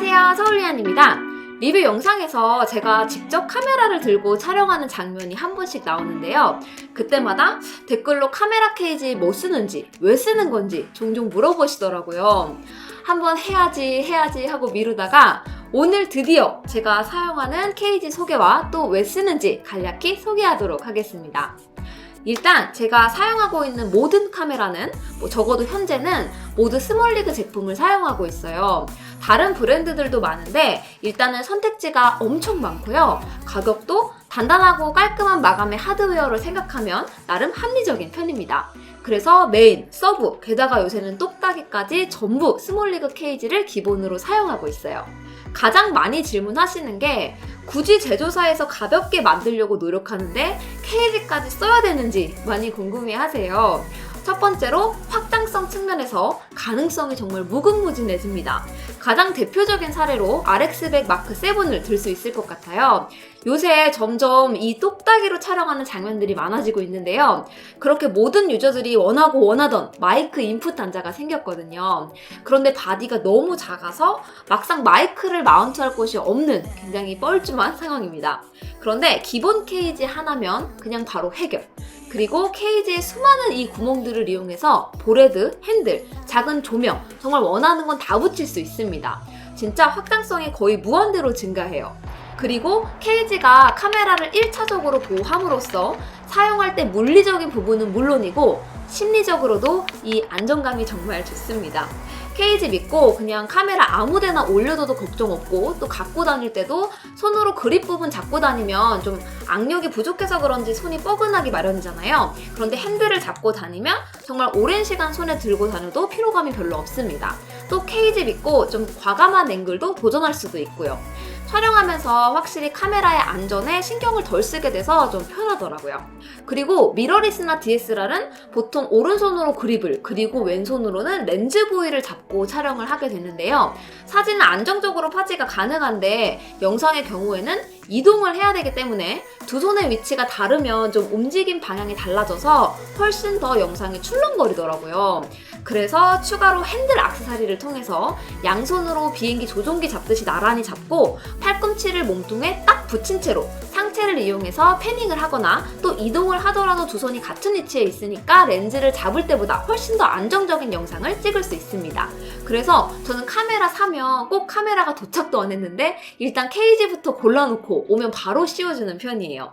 안녕하세요. 서울리안입니다. 리뷰 영상에서 제가 직접 카메라를 들고 촬영하는 장면이 한 번씩 나오는데요. 그때마다 댓글로 카메라 케이지 뭐 쓰는지, 왜 쓰는 건지 종종 물어보시더라고요. 한번 해야지, 해야지 하고 미루다가 오늘 드디어 제가 사용하는 케이지 소개와 또 왜 쓰는지 간략히 소개하도록 하겠습니다. 일단 제가 사용하고 있는 모든 카메라는 뭐 적어도 현재는 모두 스몰리그 제품을 사용하고 있어요. 다른 브랜드들도 많은데 일단은 선택지가 엄청 많고요. 가격도 단단하고 깔끔한 마감의 하드웨어를 생각하면 나름 합리적인 편입니다. 그래서 메인, 서브, 게다가 요새는 똑딱이까지 전부 스몰리그 케이지를 기본으로 사용하고 있어요. 가장 많이 질문하시는 게 굳이 제조사에서 가볍게 만들려고 노력하는데 케이지까지 써야 되는지 많이 궁금해 하세요. 첫 번째로 확장성 측면에서 가능성이 정말 무궁무진해집니다. 가장 대표적인 사례로 RX100 마크 7을 들 수 있을 것 같아요. 요새 점점 이 똑딱이로 촬영하는 장면들이 많아지고 있는데요. 그렇게 모든 유저들이 원하고 원하던 마이크 인풋 단자가 생겼거든요. 그런데 바디가 너무 작아서 막상 마이크를 마운트할 곳이 없는 굉장히 뻘쭘한 상황입니다. 그런데 기본 케이지 하나면 그냥 바로 해결. 그리고 케이지의 수많은 이 구멍들을 이용해서 보레드, 핸들, 작은 조명, 정말 원하는 건 다 붙일 수 있습니다. 진짜 확장성이 거의 무한대로 증가해요. 그리고 케이지가 카메라를 1차적으로 보호함으로써 사용할 때 물리적인 부분은 물론이고 심리적으로도 이 안정감이 정말 좋습니다. 케이지 믿고 그냥 카메라 아무데나 올려둬도 걱정 없고 또 갖고 다닐 때도 손으로 그립 부분 잡고 다니면 좀 악력이 부족해서 그런지 손이 뻐근하기 마련이잖아요. 그런데 핸들을 잡고 다니면 정말 오랜 시간 손에 들고 다녀도 피로감이 별로 없습니다. 또 케이지 믿고 좀 과감한 앵글도 도전할 수도 있고요. 촬영하면서 확실히 카메라의 안전에 신경을 덜 쓰게 돼서 좀 편하더라고요. 그리고 미러리스나 DSLR은 보통 오른손으로 그립을 그리고 왼손으로는 렌즈 부위를 잡고 촬영을 하게 되는데요. 사진은 안정적으로 파지가 가능한데 영상의 경우에는 이동을 해야 되기 때문에 두 손의 위치가 다르면 좀 움직임 방향이 달라져서 훨씬 더 영상이 출렁거리더라고요. 그래서 추가로 핸들 악세사리를 통해서 양손으로 비행기 조종기 잡듯이 나란히 잡고 팔꿈치를 몸통에 딱 붙인 채로 상체를 이용해서 패닝을 하거나 또 이동을 하더라도 두 손이 같은 위치에 있으니까 렌즈를 잡을 때보다 훨씬 더 안정적인 영상을 찍을 수 있습니다. 그래서 저는 카메라 사면 꼭 카메라가 도착도 안 했는데 일단 케이지부터 골라놓고 오면 바로 씌워주는 편이에요.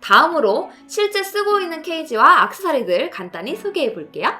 다음으로 실제 쓰고 있는 케이지와 악세사리들 간단히 소개해 볼게요.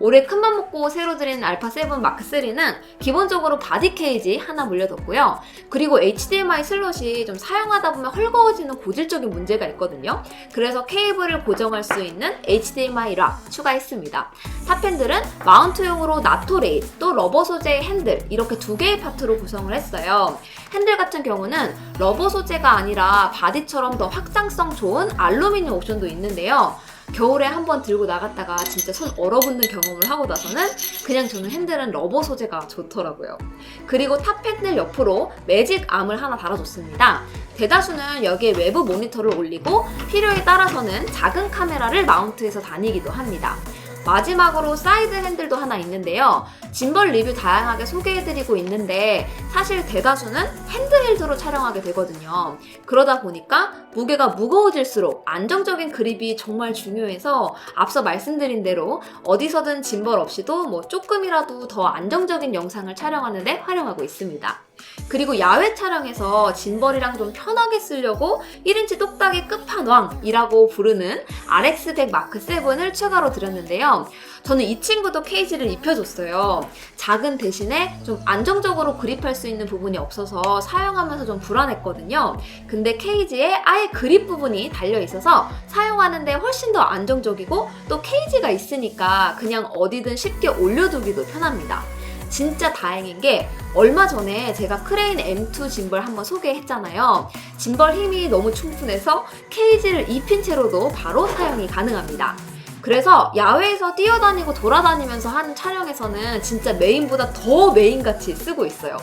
올해 큰맘 먹고 새로 들인 알파7 마크3는 기본적으로 바디 케이지 하나 물려뒀고요. 그리고 HDMI 슬롯이 좀 사용하다 보면 헐거워지는 고질적인 문제가 있거든요. 그래서 케이블을 고정할 수 있는 HDMI 락 추가했습니다. 탑핸들은 마운트용으로 나토 레일, 또 러버 소재의 핸들 이렇게 두 개의 파트로 구성을 했어요. 핸들 같은 경우는 러버 소재가 아니라 바디처럼 더 확장성 좋은 알루미늄 옵션도 있는데요. 겨울에 한 번 들고 나갔다가 진짜 손 얼어붙는 경험을 하고 나서는 그냥 저는 핸들은 러버 소재가 좋더라고요. 그리고 탑 핸들 옆으로 매직 암을 하나 달아줬습니다. 대다수는 여기에 외부 모니터를 올리고 필요에 따라서는 작은 카메라를 마운트해서 다니기도 합니다. 마지막으로 사이드 핸들도 하나 있는데요. 짐벌 리뷰 다양하게 소개해드리고 있는데 사실 대다수는 핸드헬드로 촬영하게 되거든요. 그러다 보니까 무게가 무거워질수록 안정적인 그립이 정말 중요해서 앞서 말씀드린 대로 어디서든 짐벌 없이도 뭐 조금이라도 더 안정적인 영상을 촬영하는데 활용하고 있습니다. 그리고 야외 촬영에서 짐벌이랑 좀 편하게 쓰려고 1인치 똑딱이 끝판왕이라고 부르는 RX100 마크 7을 추가로 드렸는데요. 저는 이 친구도 케이지를 입혀줬어요. 작은 대신에 좀 안정적으로 그립할 수 있는 부분이 없어서 사용하면서 좀 불안했거든요. 근데 케이지에 아예 그립 부분이 달려 있어서 사용하는데 훨씬 더 안정적이고 또 케이지가 있으니까 그냥 어디든 쉽게 올려두기도 편합니다. 진짜 다행인 게 얼마 전에 제가 크레인 M2 짐벌 한번 소개했잖아요. 짐벌 힘이 너무 충분해서 케이지를 입힌 채로도 바로 사용이 가능합니다. 그래서 야외에서 뛰어다니고 돌아다니면서 하는 촬영에서는 진짜 메인보다 더 메인같이 쓰고 있어요.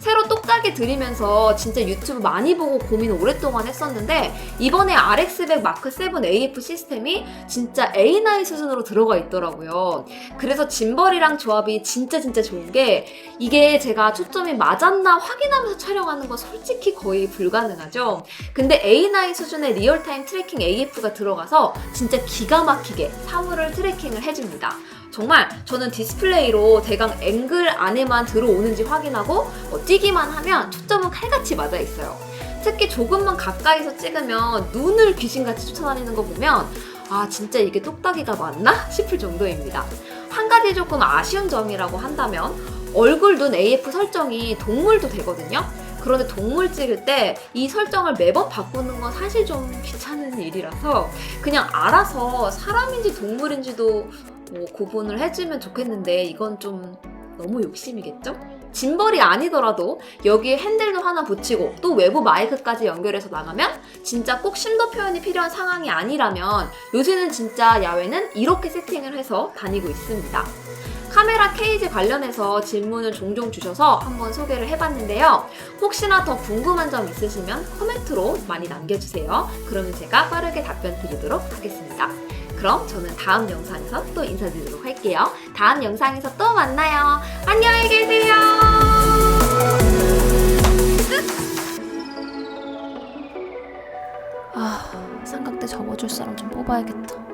새로 똑딱이 들이면서 진짜 유튜브 많이 보고 고민 오랫동안 했었는데 이번에 RX100 마크 7 AF 시스템이 진짜 A9 수준으로 들어가 있더라고요. 그래서 짐벌이랑 조합이 진짜 진짜 좋은 게 이게 제가 초점이 맞았나 확인하면서 촬영하는 건 솔직히 거의 불가능하죠. 근데 A9 수준의 리얼타임 트래킹 AF가 들어가서 진짜 기가 막히게 사물을 트래킹을 해줍니다. 정말 저는 디스플레이로 대강 앵글 안에만 들어오는지 확인하고 어, 뛰기만 하면 초점은 칼같이 맞아 있어요. 특히 조금만 가까이서 찍으면 눈을 귀신같이 쫓아다니는 거 보면 아 진짜 이게 똑딱이가 맞나 싶을 정도입니다. 한 가지 조금 아쉬운 점이라고 한다면 얼굴 눈 AF 설정이 동물도 되거든요. 그런데 동물 찍을 때 이 설정을 매번 바꾸는 건 사실 좀 귀찮은 일이라서 그냥 알아서 사람인지 동물인지도 뭐 구분을 해주면 좋겠는데 이건 좀 너무 욕심이겠죠? 짐벌이 아니더라도 여기에 핸들도 하나 붙이고 또 외부 마이크까지 연결해서 나가면 진짜 꼭 심도 표현이 필요한 상황이 아니라면 요새는 진짜 야외는 이렇게 세팅을 해서 다니고 있습니다. 카메라 케이지 관련해서 질문을 종종 주셔서 한번 소개를 해봤는데요. 혹시나 더 궁금한 점 있으시면 코멘트로 많이 남겨주세요. 그러면 제가 빠르게 답변 드리도록 하겠습니다. 그럼 저는 다음 영상에서 또 인사드리도록 할게요. 다음 영상에서 또 만나요. 안녕히 계세요. 아, 삼각대 접어줄 사람 좀 뽑아야겠다.